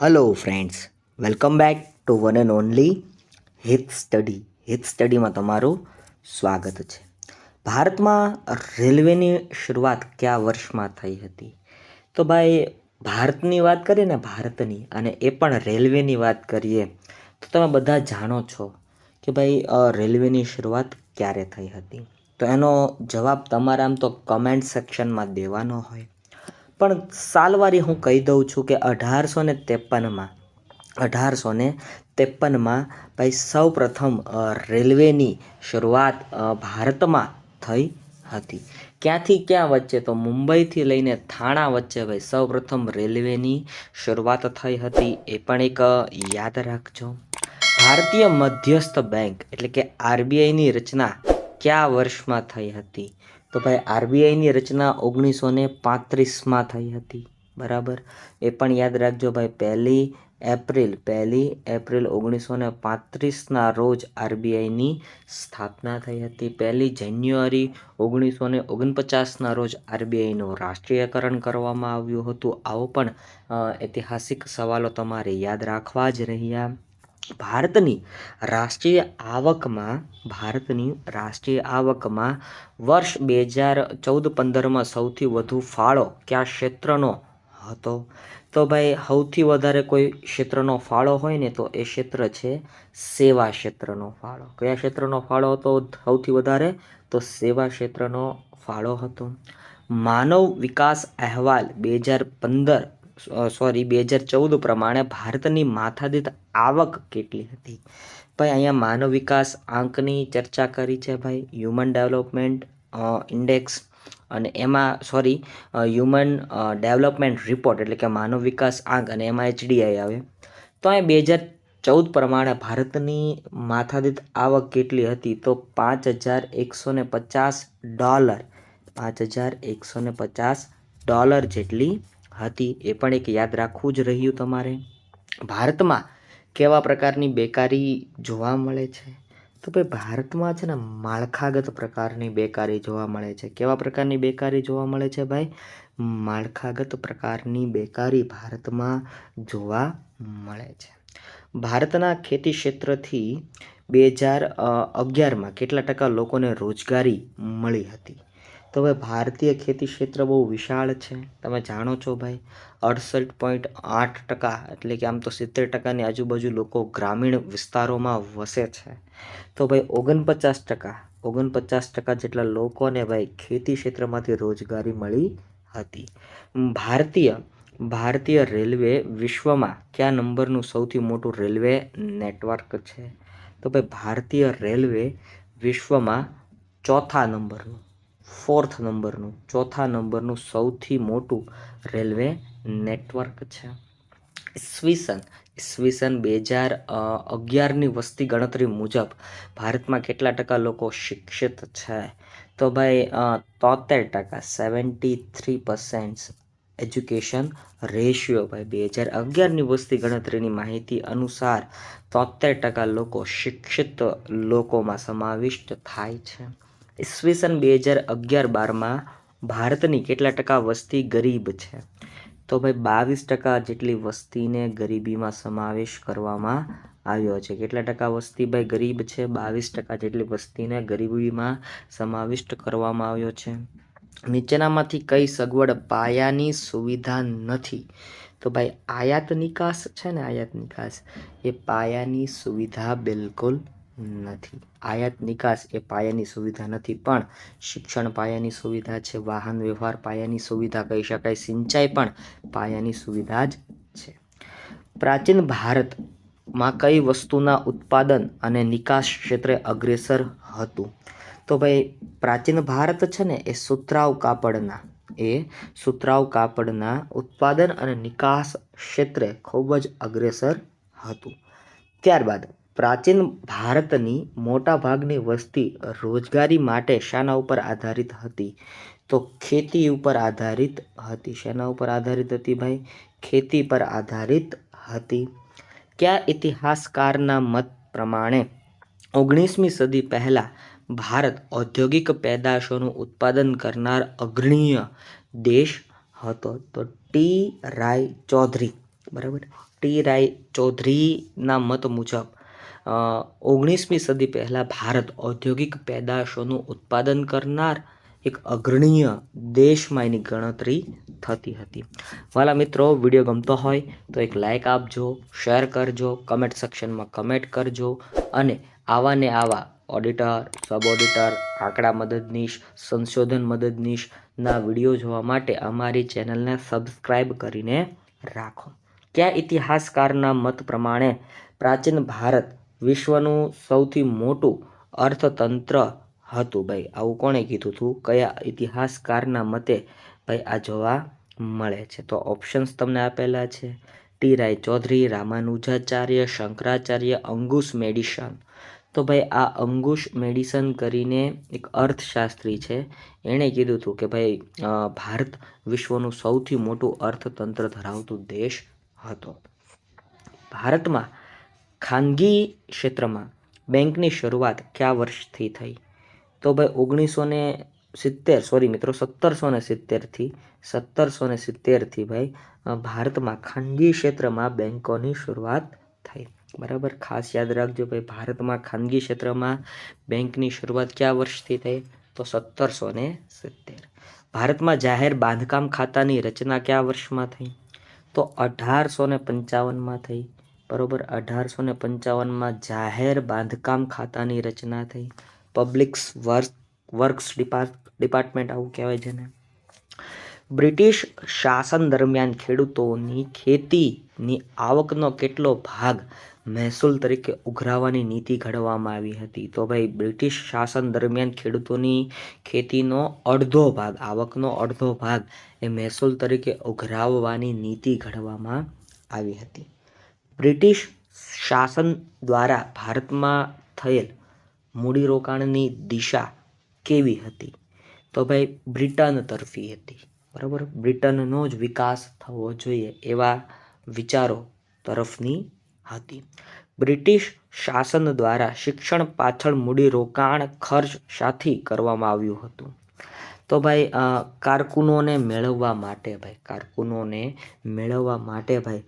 Hello friends welcome back to one and only Hit study Hit સ્ટડીમાં તમારું સ્વાગત છે. ભારતમાં રેલવેની શરૂઆત કયા વર્ષમાં થઈ હતી? તો ભાઈ, ભારતની વાત કરીએ ને ભારતની, અને એ પણ રેલવેની વાત કરીએ, તો તમે બધા જાણો છો કે ભાઈ રેલવેની શરૂઆત ક્યારે થઈ હતી? તો એનો જવાબ તમારે આમ તો કમેન્ટ સેક્શનમાં દેવાનો હોય. પણ સાલવારી હું કહી દઉં છું કે અઢારસો ને ત્રેપનમાં અઢારસો ને ત્રેપનમાં ભાઈ સૌ પ્રથમ રેલવેની શરૂઆત ભારતમાં થઈ હતી. ક્યાંથી ક્યાં વચ્ચે? તો મુંબઈથી લઈને થાણા વચ્ચે ભાઈ સૌ પ્રથમ રેલવેની શરૂઆત થઈ હતી. એ પણ એક યાદ રાખજો. ભારતીય મધ્યસ્થ બેંક એટલે કે આરબીઆઈની રચના કયા વર્ષમાં થઈ હતી? તો ભાઈ, આરબીઆઈની રચના ઓગણીસો ને પાંત્રીસમાં થઈ હતી. બરાબર? એ પણ યાદ રાખજો ભાઈ, પહેલી એપ્રિલ પહેલી એપ્રિલ ઓગણીસો ને પાંત્રીસના રોજ આરબીઆઈની સ્થાપના થઈ હતી. પહેલી જાન્યુઆરી ઓગણીસો ને ઓગણપચાસના રોજ આરબીઆઈનું રાષ્ટ્રીયકરણ કરવામાં આવ્યું હતું. આવો પણ ઐતિહાસિક સવાલો તમારે યાદ રાખવા જ રહ્યા. ભારતની રાષ્ટ્રીય આવકમાં, ભારતની રાષ્ટ્રીય આવકમાં વર્ષ બે હજાર ચૌદ પંદરમાં સૌથી વધુ ફાળો કયા ક્ષેત્રનો હતો? તો ભાઈ, સૌથી વધારે કોઈ ક્ષેત્રનો ફાળો હોય ને તો એ ક્ષેત્ર છે સેવા ક્ષેત્રનો ફાળો. કયા ક્ષેત્રનો ફાળો હતો સૌથી વધારે? તો સેવા ક્ષેત્રનો ફાળો હતો. માનવ વિકાસ અહેવાલ બે હજાર પંદર સોરી બે હજાર ચૌદ પ્રમાણે ભારતની માથાદીઠ આવક કેટલી હતી? ભાઈ, અહીંયા માનવ વિકાસ આંકની ચર્ચા કરી છે ભાઈ હ્યુમન ડેવલપમેન્ટ ઇન્ડેક્સ અને એમાં સોરી હ્યુમન ડેવલપમેન્ટ રિપોર્ટ એટલે કે માનવ વિકાસ આંક અને એમાં એચડીઆઈ આવે. તો અહીંયા બે હજાર ચૌદ પ્રમાણે ભારતની માથાદીઠ આવક કેટલી હતી? તો પાંચ હજાર એકસો ને પચાસ ડોલર. પાંચ હજાર એકસો ને પચાસ ડોલર જેટલી હતી, એ પણ એક યાદ રાખવું જ રહ્યું તમારે. ભારતમાં કેવા પ્રકારની બેકારી જોવા મળે છે? તો ભાઈ, ભારતમાં છે ને માળખાગત પ્રકારની બેકારી જોવા મળે છે. કેવા પ્રકારની બેકારી જોવા મળે છે ભાઈ? માળખાગત પ્રકારની બેકારી ભારતમાં જોવા મળે છે. ભારતના ખેતી ક્ષેત્રથી બે હજાર અગિયારમાં કેટલા ટકા લોકોને રોજગારી મળી હતી? તો હવે ભારતીય ખેતી ક્ષેત્ર બહુ વિશાળ છે. તમે જાણો છો ભાઈ, અડસઠ પોઈન્ટ આઠ ટકા એટલે કે આમ તો સિત્તેર ટકાની આજુબાજુ લોકો ગ્રામીણ વિસ્તારોમાં વસે છે. તો ભાઈ ઓગણપચાસ ટકા ઓગણપચાસ ટકા જેટલા લોકોને ભાઈ ખેતી ક્ષેત્રમાંથી રોજગારી મળી હતી. ભારતીય ભારતીય રેલવે વિશ્વમાં કયા નંબરનું સૌથી મોટું રેલવે નેટવર્ક છે? તો ભાઈ ભારતીય રેલવે વિશ્વમાં ચોથા નંબરનું. ફોર્થ નંબરનું, ચોથા નંબરનું સૌથી મોટું રેલવે નેટવર્ક છે. ઈસવીસન ઈસવીસન બે હજાર અગિયારની વસ્તી ગણતરી મુજબ ભારતમાં કેટલા ટકા લોકો શિક્ષિત છે? તો ભાઈ તોતેર ટકા, seventy three percent education ratio ભાઈ, બે હજાર અગિયારની વસ્તી ગણતરીની માહિતી અનુસાર તોતેર ટકા લોકો શિક્ષિત લોકોમાં સમાવિષ્ટ થાય છે. ઈસવીસન બે હજાર અગિયાર બારમાં ભારતની કેટલા ટકા વસ્તી ગરીબ છે? તો ભાઈ બાવીસ ટકા જેટલી વસ્તીને ગરીબીમાં સમાવેશ કરવામાં આવ્યો છે. કેટલા ટકા વસ્તી ભાઈ ગરીબ છે? બાવીસ ટકા જેટલી વસ્તીને ગરીબીમાં સમાવિષ્ટ કરવામાં આવ્યો છે. નીચેનામાંથી કઈ સગવડ પાયાની સુવિધા નથી. તો ભાઈ આયાત નિકાસ છે ને? આયાત નિકાસ એ પાયાની સુવિધા બિલકુલ નથી. આયાત નિકાસ એ પાયાની સુવિધા નથી, પણ શિક્ષણ પાયાની સુવિધા છે, વાહન વ્યવહાર પાયાની સુવિધા કહી શકાય, સિંચાઈ પણ પાયાની સુવિધા જ છે. પ્રાચીન ભારતમાં કઈ વસ્તુના ઉત્પાદન અને નિકાસ ક્ષેત્રે અગ્રેસર હતું? તો ભાઈ, પ્રાચીન ભારત છે ને, એ સુતરાવ કાપડના, એ સુતરાવ કાપડના ઉત્પાદન અને નિકાસ ક્ષેત્રે ખૂબ જ અગ્રેસર હતું. ત્યારબાદ પ્રાચીન ભારતની મોટા ભાગની વસ્તી રોજગારી માટે શાના ઉપર આધારિત હતી. તો ખેતી ઉપર આધારિત હતી. શેના ઉપર આધારિત હતી ભાઈ? ખેતી પર આધારિત હતી. કયા ઇતિહાસકારના મત પ્રમાણે ઓગણીસમી સદી પહેલાં ભારત ઔદ્યોગિક પેદાશોનું ઉત્પાદન કરનાર અગ્રણીય દેશ હતો? તો ટી. રાય ચૌધરી. બરાબર? ટી. રાય ચૌધરીના મત મુજબ ઓગણીસમી સદી પહેલાં ભારત ઔદ્યોગિક પેદાશોનું ઉત્પાદન કરનાર એક અગ્રણીય દેશમાં એની ગણતરી થતી હતી. વાલા મિત્રો, વીડિયો ગમતો હોય તો એક લાઇક આપજો શેર કરજો કમેન્ટ સેક્શનમાં કમેન્ટ કરજો અને આવા ને આવા ઓડિટર સબ ઓડિટર આંકડા મદદનીશ, સંશોધન મદદનીશના વીડિયો જોવા માટે અમારી ચેનલને સબસ્ક્રાઈબ કરીને રાખો. કયા ઇતિહાસકારના મત પ્રમાણે પ્રાચીન ભારત વિશ્વનું સૌથી મોટું અર્થતંત્ર હતું. ભાઈ, આવું કોણે કીધું હતું? કયા ઇતિહાસકારના મતે? ભાઈ, આ જોવા મળે છે. તો ઓપ્શન્સ તમને આપેલા છે. T. Rai Chaudhary Ramanujacharya, Shankaracharya, Angus Maddison. તો ભાઈ, આ અંગુશ મેડિસન કરીને એક અર્થશાસ્ત્રી છે. એણે કીધું હતું કે ભાઈ ભારત વિશ્વનું સૌથી મોટું અર્થતંત્ર ધરાવતું દેશ હતો. ભારતમાં ખાનગી ક્ષેત્રમાં બેંકની શરૂઆત કયા વર્ષથી થઈ? તો ભાઈ ઓગણીસો ને સિત્તેર સોરી મિત્રો, સત્તરસો ને સિત્તેરથી, સત્તરસો ને સિત્તેરથી ભાઈ ભારતમાં ખાનગી ક્ષેત્રમાં બેંકોની શરૂઆત થઈ. બરાબર? ખાસ યાદ રાખજો ભાઈ, ભારતમાં ખાનગી ક્ષેત્રમાં બેંકની શરૂઆત કયા વર્ષથી થઈ? તો સત્તરસો ને સિત્તેર. ભારતમાં જાહેર બાંધકામ ખાતાની રચના કયા વર્ષમાં થઈ? તો અઢારસો ને પંચાવનમાં થઈ. બરોબર અઢારસો ને પંચાવનમાં જાહેર બાંધકામ ખાતાની રચના થઈ. Publics work works depart department આવું કહેવાય છે ને બ્રિટિશ શાસન દરમિયાન ખેડૂતોની ખેતીની આવકનો કેટલો ભાગ મહેસૂલ તરીકે ઉઘરાવવાની નીતિ ઘડવામાં આવી હતી. તો ભાઈ, બ્રિટિશ શાસન દરમિયાન ખેડૂતોની ખેતીનો અડધો ભાગ, આવકનો અડધો ભાગ એ મહેસૂલ તરીકે ઉઘરાવવાની નીતિ ઘડવામાં આવી હતી. બ્રિટિશ શાસન દ્વારા ભારતમાં થયેલ મૂડીરોકાણની દિશા કેવી હતી? તો ભાઈ, બ્રિટન તરફી હતી. બરાબર? બ્રિટનનો જ વિકાસ થવો જોઈએ એવા વિચારો તરફની હતી. બ્રિટિશ શાસન દ્વારા શિક્ષણ પાછળ મૂડીરોકાણ ખર્ચ સાથી કરવામાં આવ્યું હતું. તો ભાઈ કારકુનોને મેળવવા માટે ભાઈ, કારકુનોને મેળવવા માટે ભાઈ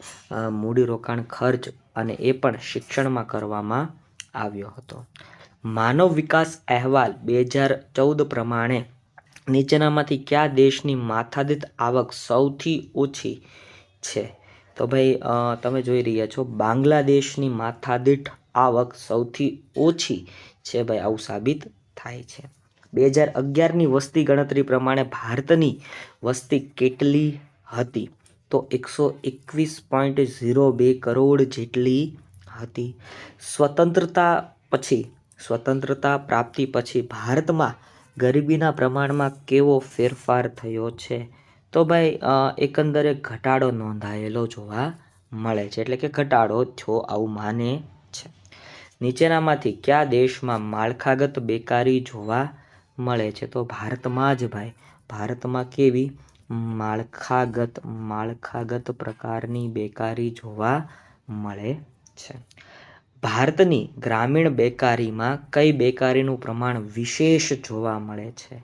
મૂડીરોકાણ ખર્ચ અને એ પણ શિક્ષણમાં કરવામાં આવ્યો હતો. માનવ વિકાસ અહેવાલ બે હજાર ચૌદ પ્રમાણે નીચેનામાંથી કયા દેશની માથાદીઠ આવક સૌથી ઓછી છે? તો ભાઈ તમે જોઈ રહ્યા છો, બાંગ્લાદેશની માથાદીઠ આવક સૌથી ઓછી છે ભાઈ, આવું સાબિત થાય છે. બે હજાર અગિયારની વસ્તી ગણતરી પ્રમાણે ભારતની વસ્તી કેટલી હતી? તો એકસો એકવીસ પોઈન્ટ ઝીરો બે કરોડ જેટલી હતી. સ્વતંત્રતા પછી, સ્વતંત્રતા પ્રાપ્તિ પછી ભારતમાં ગરીબીના પ્રમાણમાં કેવો ફેરફાર થયો છે? તો ભાઈ એકંદરે ઘટાડો નોંધાયેલો જોવા મળે છે. એટલે કે ઘટાડો છો આવું માને છે. નીચેનામાંથી, કયા દેશમાં માળખાગત બેકારી જોવા મળે છે. તો ભારતમાં જ ભાઈ, ભારતમાં કેવી માળખાગત માળખાગત પ્રકારની બેકારી જોવા મળે છે. ભારતની ગ્રામીણ બેકારીમાં કઈ બેકારીનું પ્રમાણ વિશેષ જોવા મળે છે?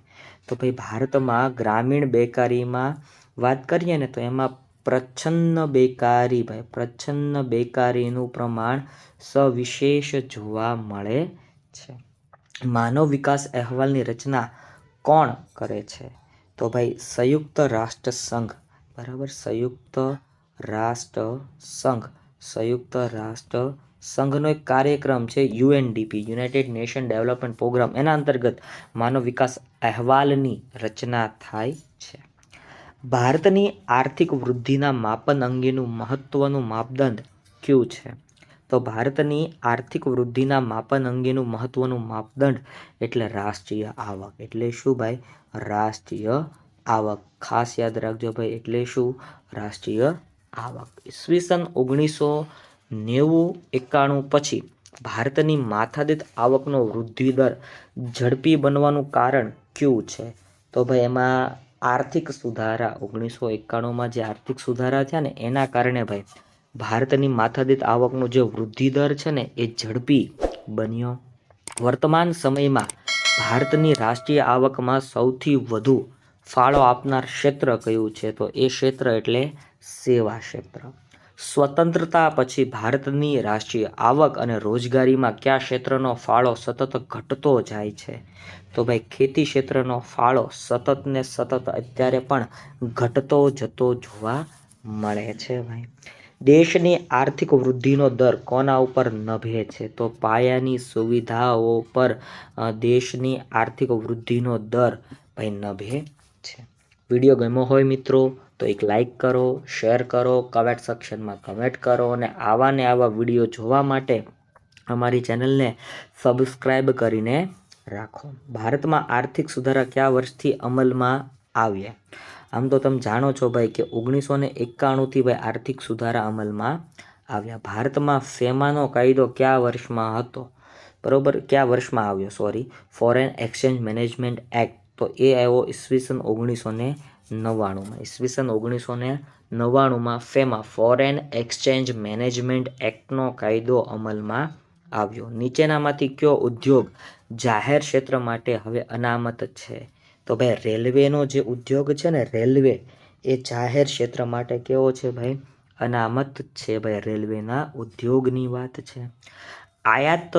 તો ભાઈ, ભારતમાં ગ્રામીણ બેકારીમાં વાત કરીએ ને તો એમાં પ્રચ્છન્ન બેકારી ભાઈ, પ્રચ્છન્ન બેકારીનું પ્રમાણ સવિશેષ જોવા મળે છે. માનવ વિકાસ અહેવાલની રચના કોણ કરે છે? તો ભાઈ, સંયુક્ત રાષ્ટ્ર સંઘ બરાબર? સંયુક્ત રાષ્ટ્ર સંઘ સંયુક્ત રાષ્ટ્ર સંઘનો એક કાર્યક્રમ છે UNDP, United Nation Development Programme. એના અંતર્ગત માનવ વિકાસ અહેવાલની રચના થાય છે. ભારતની આર્થિક વૃદ્ધિના માપન અંગેનું મહત્ત્વનું માપદંડ કયું છે? તો ભારતની આર્થિક વૃદ્ધિના માપન અંગેનું મહત્વનું માપદંડ એટલે રાષ્ટ્રીય આવક. એટલે શું ભાઈ? રાષ્ટ્રીય આવક. ખાસ યાદ રાખજો ભાઈ, એટલે શું? રાષ્ટ્રીય આવક. ઈસવીસન ઓગણીસો નેવું એકાણું પછી ભારતની માથાદીઠ આવકનો વૃદ્ધિ દર ઝડપી બનવાનું કારણ કયું છે? તો ભાઈ, એમાં આર્થિક સુધારા ઓગણીસો એકાણુંમાં જે આર્થિક સુધારા થયા ને, એના કારણે ભાઈ ભારતની માથાદીઠ આવકનો જે વૃદ્ધિ દર છે ને, એ ઝડપી બન્યો. વર્તમાન સમયમાં ભારતની રાષ્ટ્રીય આવકમાં સૌથી વધુ ફાળો આપનાર ક્ષેત્ર કયું છે? તો એ ક્ષેત્ર એટલે સેવા ક્ષેત્ર. સ્વતંત્રતા પછી ભારતની રાષ્ટ્રીય આવક અને રોજગારીમાં કયા ક્ષેત્રનો ફાળો સતત ઘટતો જાય છે? તો ભાઈ, ખેતી ક્ષેત્રનો ફાળો સતત ને સતત અત્યારે પણ ઘટતો જતો જોવા મળે છે ભાઈ. દેશની આર્થિક વૃદ્ધિનો દર કોના ઉપર નભે છે? તો પાયાની સુવિધાઓ પર દેશની આર્થિક વૃદ્ધિનો દર ભાઈ નભે છે. વીડિયો ગમ્યો હોય મિત્રો, તો એક લાઈક કરો, શેર કરો, કમેન્ટ સેક્શનમાં કમેન્ટ કરો અને આવા ને આવા વીડિયો જોવા માટે અમારી ચેનલને સબસ્ક્રાઈબ કરીને રાખો. ભારતમાં આર્થિક સુધારા કયા વર્ષથી અમલમાં આવ્યા? આમ તો તમે જાણો છો ભાઈ કે ઓગણીસો ને એકાણુંથી ભાઈ આર્થિક સુધારા અમલમાં આવ્યા. ભારતમાં ફેમાનો કાયદો કયા વર્ષમાં હતો? બરોબર, કયા વર્ષમાં આવ્યો? Sorry foreign exchange management act તો એ આવ્યો ઈસવીસન ઓગણીસો ને નવ્વાણુંમાં. ઈસવીસન ઓગણીસો ને નવ્વાણુંમાં ફેમા ફોરેન એક્સચેન્જ મેનેજમેન્ટ એક્ટનો કાયદો અમલમાં આવ્યો. નીચેનામાંથી કયો ઉદ્યોગ જાહેર ક્ષેત્ર માટે હવે અનામત છે? તો ભાઈ, રેલવેનો જે ઉદ્યોગ છે ને, રેલવે એ જાહેર ક્ષેત્ર માટે કેવો છે ભાઈ? અનામત છે ભાઈ, રેલવેના ઉદ્યોગની વાત છે. આયાત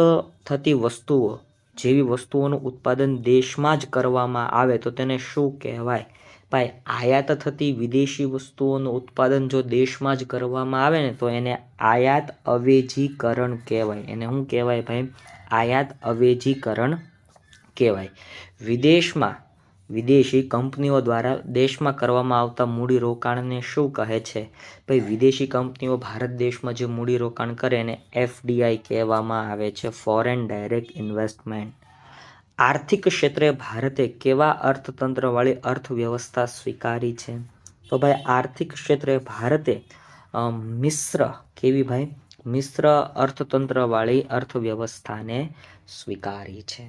થતી વસ્તુઓ, જેવી વસ્તુઓનું ઉત્પાદન દેશમાં જ કરવામાં આવે, તો તેને શું કહેવાય? ભાઈ, આયાત થતી વિદેશી વસ્તુઓનું ઉત્પાદન જો દેશમાં જ કરવામાં આવે ને, તો એને આયાત અવેજીકરણ કહેવાય. એને શું કહેવાય ભાઈ? આયાત અવેજીકરણ કહેવાય. વિદેશમાં વિદેશી કંપનીઓ દ્વારા દેશમાં કરવામાં આવતા મૂડીરોકાણને શું કહે છે? ભાઈ, વિદેશી કંપનીઓ ભારત દેશમાં જે મૂડીરોકાણ કરે એને એફડીઆઈ કહેવામાં આવે છે ફોરેન ડાયરેક્ટ ઇન્વેસ્ટમેન્ટ આર્થિક ક્ષેત્રે ભારતે કેવા અર્થતંત્રવાળી અર્થવ્યવસ્થા સ્વીકારી છે? તો ભાઈ, આર્થિક ક્ષેત્રે ભારતે મિશ્ર કેવી ભાઈ? મિશ્ર અર્થતંત્રવાળી અર્થવ્યવસ્થાને સ્વીકારી છે.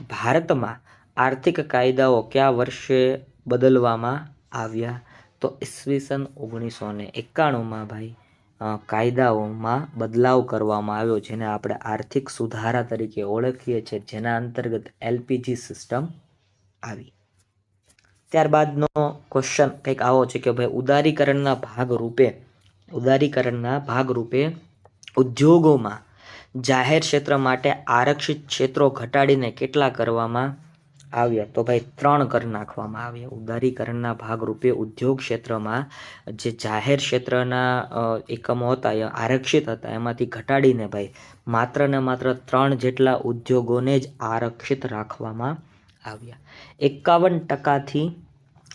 ભારતમાં આર્થિક કાયદાઓ કયા વર્ષે બદલવામાં આવ્યા? તો ઈસવીસન ઓગણીસો ને એકાણુંમાં ભાઈ કાયદાઓમાં બદલાવ કરવામાં આવ્યો, જેને આપણે આર્થિક સુધારા તરીકે ઓળખીએ છીએ, જેના અંતર્ગત એલપીજી સિસ્ટમ આવી. ત્યારબાદનો ક્વેશ્ચન કંઈક આવો છે કે ભાઈ, ઉદારીકરણના ભાગરૂપે ઉદારીકરણના ભાગરૂપે ઉદ્યોગોમાં જાહેર ક્ષેત્ર માટે આરક્ષિત ક્ષેત્રો ઘટાડીને કેટલા કરવામાં આવ્યા. તો ભાઈ, ત્રણ કર નાખવામાં આવ્યા. ઉદારીકરણના ભાગરૂપે ઉદ્યોગ ક્ષેત્રમાં જે જાહેર ક્ષેત્રના એકમો હતા, એ આરક્ષિત હતા. એમાંથી ઘટાડીને ભાઈ, માત્ર ને માત્ર ત્રણ જેટલા ઉદ્યોગોને જ આરક્ષિત રાખવામાં આવ્યા. એકાવન ટકાથી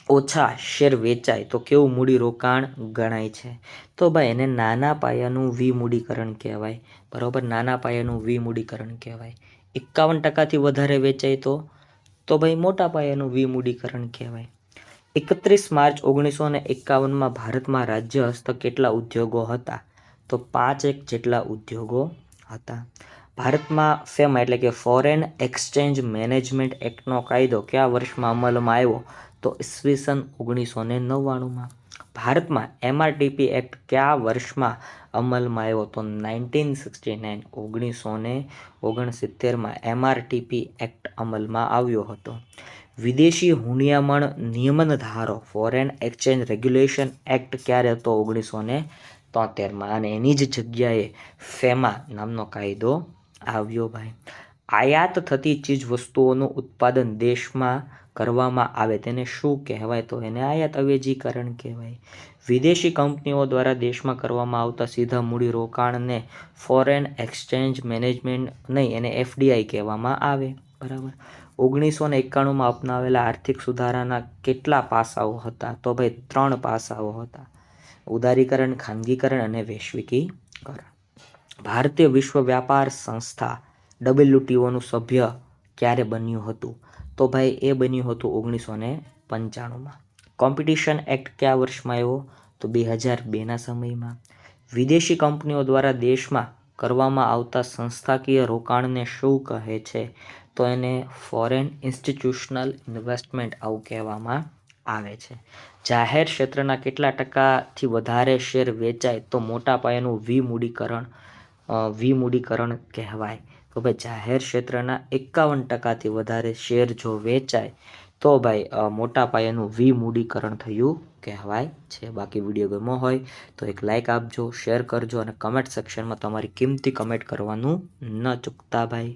ઓછા શેર વેચાય. તો કેવું મૂડીરોકાણ ગણાય છે? તો ભાઈ, એને નાના પાયાનું વિમૂડીકરણ કહેવાય. બરાબર? નાના પાયાનું વિમૂડીકરણ કહેવાય. એકાવન ટકાથી વધારે વેચાય તો તો ભાઈ મોટા પાયાનું વિમૂડીકરણ કહેવાય. એકત્રીસ માર્ચ ઓગણીસો ને એકાવનમાં ભારતમાં રાજ્ય હસ્તક કેટલા ઉદ્યોગો હતા? તો પાંચ એક જેટલા ઉદ્યોગો હતા. ભારતમાં ફેમા એટલે કે ફોરેન એક્સચેન્જ મેનેજમેન્ટ એક્ટનો કાયદો કયા વર્ષમાં અમલમાં આવ્યો? તો ઈસવીસન ઓગણીસો ને નવ્વાણુંમાં. ભારતમાં એમઆરટીપી એક્ટ કયા વર્ષમાં અમલમાં આવ્યો તો નાઇન્ટીન સિક્સટી નાઇન, ઓગણીસો ને ઓગણસિત્તેરમાં એમઆરટીપી એક્ટ અમલમાં આવ્યો હતો. વિદેશી હુંડિયામણ નિયમન ધારો ફોરેન એક્સચેન્જ રેગ્યુલેશન એક્ટ ક્યારે હતો? ઓગણીસો ને તોતેરમાં. અને એની જ જગ્યાએ ફેમા નામનો કાયદો આવ્યો ભાઈ. આયાત થતી ચીજ વસ્તુઓનું ઉત્પાદન દેશમાં કરવામાં આવે તેને શું કહેવાય? તો એને આયાત અવેજીકરણ કહેવાય. વિદેશી કંપનીઓ દ્વારા દેશમાં કરવામાં આવતા સીધા મૂડી રોકાણને ફોરેન એક્સચેન્જ મેનેજમેન્ટ નહીં, એને એફડીઆઈ કહેવામાં આવે. બરાબર. ઓગણીસો ને એકાણુંમાં અપનાવેલા આર્થિક સુધારાના કેટલા પાસાઓ હતા? તો ભાઈ, ત્રણ પાસાઓ હતા. ઉદારીકરણ, ખાનગીકરણ અને વૈશ્વિકીકરણ. ભારતીય વિશ્વ વ્યાપાર સંસ્થા ડબલ્યુટીઓનું સભ્ય ક્યારે બન્યું હતું? તો ભાઈ, એ બન્યું હતું ઓગણીસો ને પંચાણુંમાં. કોમ્પિટિશન એક્ટ કયા વર્ષમાં આવ્યો? તો બે હજાર બેના સમયમાં. વિદેશી કંપનીઓ દ્વારા દેશમાં કરવામાં આવતા સંસ્થાકીય રોકાણને શું કહે છે? તો એને ફોરેન ઇન્સ્ટિટ્યુશનલ ઇન્વેસ્ટમેન્ટ આવું કહેવામાં આવે છે. જાહેર ક્ષેત્રના કેટલા ટકાથી વધારે શેર વેચાય તો મોટા પાયાનું વિમૂડીકરણ વિમૂડીકરણ કહેવાય. તો ભાઈ જાહેર ક્ષેત્રના એકાવન ટકાથી વધારે શેર જો વેચાય, તો ભાઈ મોટા પાયાનું વિમૂડીકરણ થયું કહેવાય છે. બાકી વીડિયો ગમો હોય તો એક લાઇક આપજો, શેર કરજો અને કમેન્ટ સેક્શનમાં તમારી કિંમતી કમેન્ટ કરવાનું ન ચૂકતા ભાઈ.